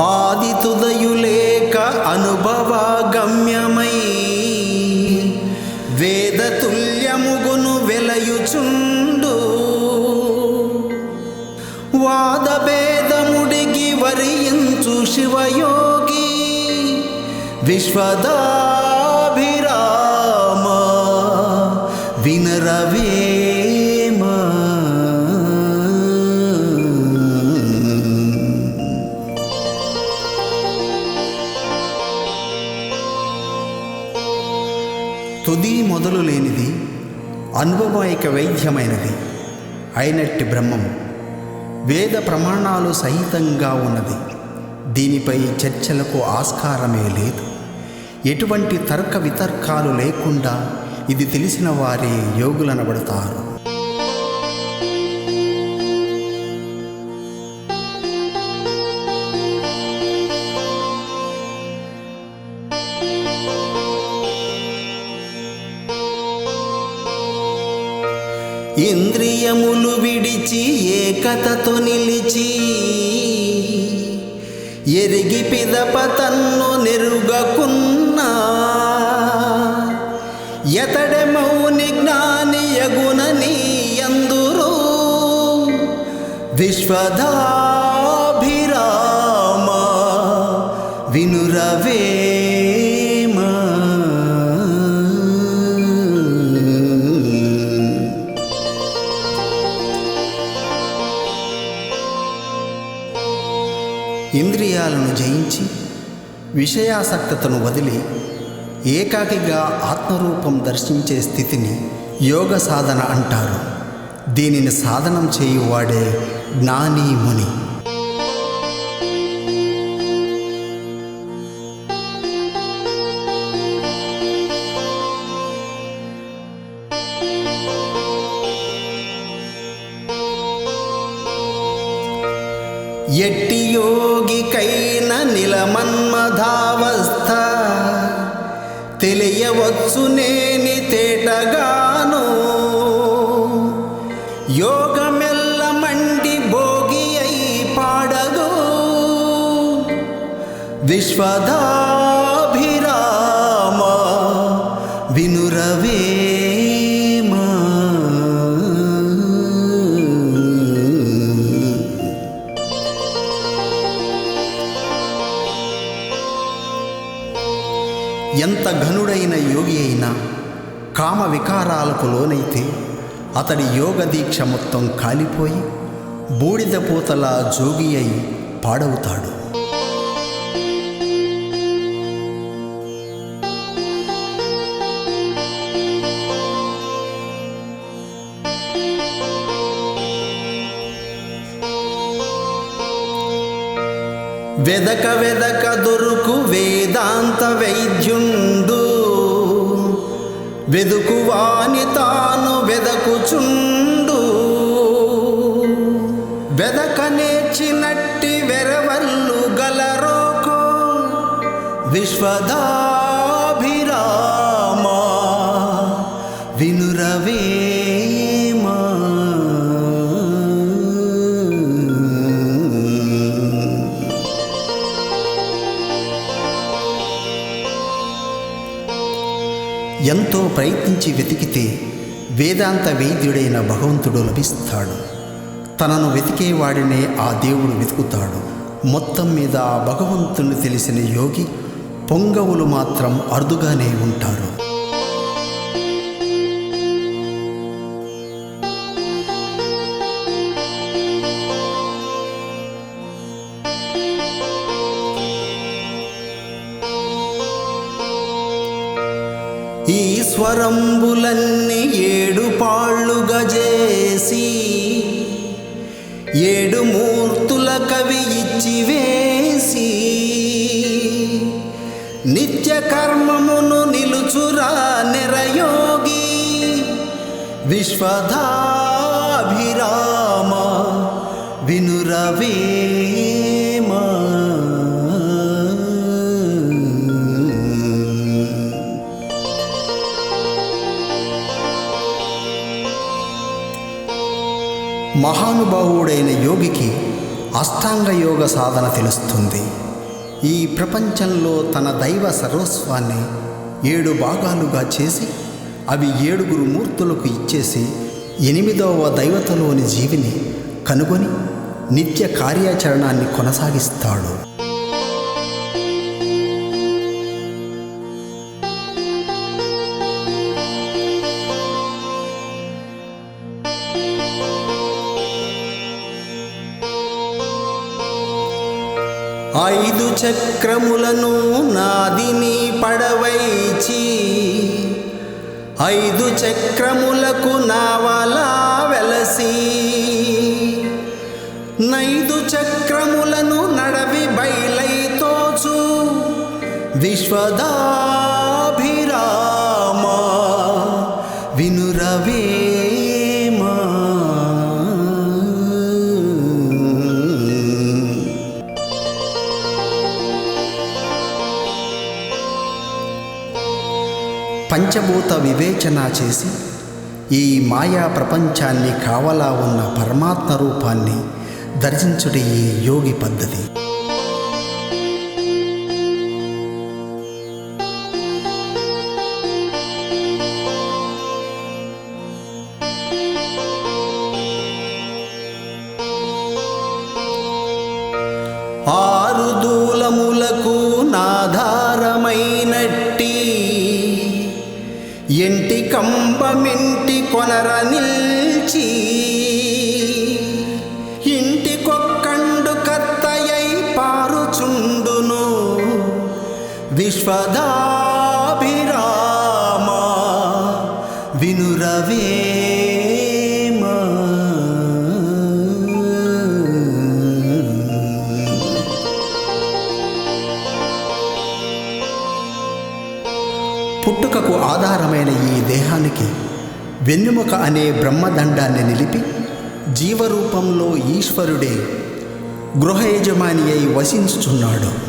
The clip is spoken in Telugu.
ఆదితుదయులేక అనుభవ గమ్యమై వేదతుల్యముగును వెలయుచుండు. వాదభేదముడిగి వరించు శివయోగి విశ్వదా మొదలు లేనిది అనుభవైక వైద్యమైనది. అయినట్టి బ్రహ్మం వేద ప్రమాణాలు సహితంగా ఉన్నది. దీనిపై చర్చలకు ఆస్కారమే లేదు. ఎటువంటి తర్క వితర్కాలు లేకుండా ఇది తెలిసిన వారే యోగులనబడతారు. ఇంద్రియములు విడిచి ఏకతతో నిలిచి ఎరిగి పిదప తన్ను నెరుగకున్నా. ఎతడె మౌని జ్ఞాని యగునని ఎందురు విశ్వదాభిరామ వినురవే. ఇంద్రియాలను జయించి విషయాసక్తతను వదిలి ఏకాకిగా ఆత్మరూపం దర్శించే స్థితిని యోగ సాధన అంటారు. దీనిని సాధనం చేయువాడే జ్ఞాని ముని ఎట్టి యోగికైన నిలమన్మధావస్థ. తెలియవచ్చు నేని తేటగాను. యోగమెల్ల మండి భోగి అయి పాడగు. విశ్వదాభిరామ ఎంత ఘనుడైన యోగి అయినా కామ వికారాలకు లోనైతే అతడి యోగ దీక్ష మొత్తం కాలిపోయి బూడిద పూతలా జోగి అయి పాడవుతాడు. వెదక వెదక దొరుకు వేదాంత వైద్యుండు. వెదుకువాని తాను వెదకుచుండు. వెదక నేర్చినట్టి వెరవల్లు గలరోకో. విశ్వదా ఎంతో ప్రయత్నించి వెతికితే వేదాంత వైద్యుడైన భగవంతుడు లభిస్తాడు. తనను వెతికేవాడినే ఆ దేవుడు వెతుకుతాడు. మొత్తం మీద ఆ భగవంతుని తెలిసిన యోగి పొంగవులు మాత్రం అరుదుగానే ఉంటారు. ఈశ్వరంబులన్నీ ఏడు పాళ్ళుగా చేసి ఏడు మూర్తుల కవి ఇచ్చి వేసి నిత్య కర్మమును నిలుచురా నిరయోగి విశ్వధాభిరామ వినురవే. మహానుభావుడైన యోగికి అష్టాంగ యోగ సాధన తెలుస్తుంది. ఈ ప్రపంచంలో తన దైవ సర్వస్వాన్ని ఏడు భాగాలుగా చేసి అవి ఏడుగురు మూర్తులకు ఇచ్చేసి ఎనిమిదవ దైవతలోని జీవిని కనుగొని నిత్య కార్యాచరణాన్ని కొనసాగిస్తాడు. ఐదు చక్రములను నాదిని పడవైచి. ఐదు చక్రములకు నావలా వెలసి. నైదు చక్రములను నడవి బయలైతోచు విశ్వదా పంచభూత వివేచన చేసి ఈ మాయా ప్రపంచాన్ని కావలా ఉన్న పరమాత్మ రూపాన్ని దర్శించుట ఈ యోగి పద్ధతి. ఆరు దూలములకు నాధారమైనట్టి ఎంటి కంబమింటి కొనర నిల్చి ఇంటి కొక్కండు కత్తయై పారుచుండును. విశ్వదాభిరామ వినురవే పుట్టుకకు ఆధారమైన ఈ దేహానికి వెన్నెముక అనే బ్రహ్మదండాన్ని నిలిపి జీవరూపంలో ఈశ్వరుడే గృహ యజమాని అయి వసించుచున్నాడు.